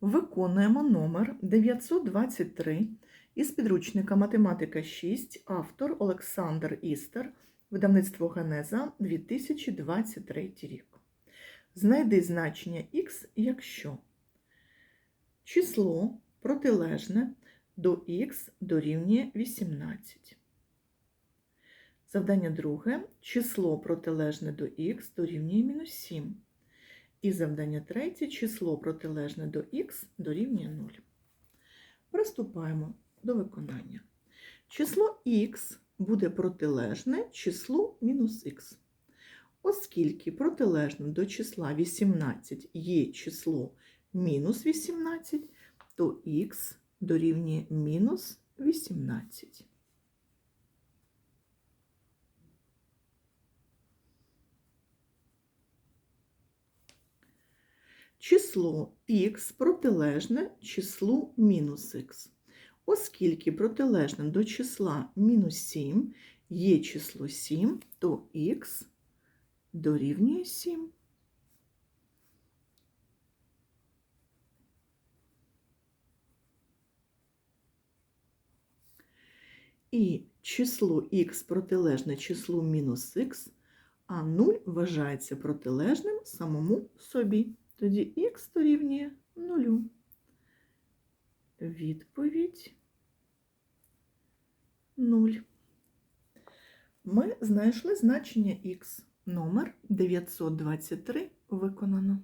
Виконуємо номер 923 із підручника Математика 6, автор Олександр Істер, видавництво Генеза 2023 рік. Знайди значення х, якщо число протилежне до х дорівнює 18. Завдання друге. Число протилежне до х дорівнює мінус 7. І завдання третє. Число протилежне до х дорівнює 0. Приступаємо до виконання. Число х буде протилежне числу мінус х. Оскільки протилежним до числа 18 є число мінус 18, то х дорівнює мінус 18. Число х протилежне числу мінус х. Оскільки протилежним до числа мінус 7 є число 7, то х дорівнює 7. І число х протилежне числу мінус х, а 0 вважається протилежним самому собі. Тоді х дорівнює 0. Відповідь 0. Ми знайшли значення х. Номер 923 виконано.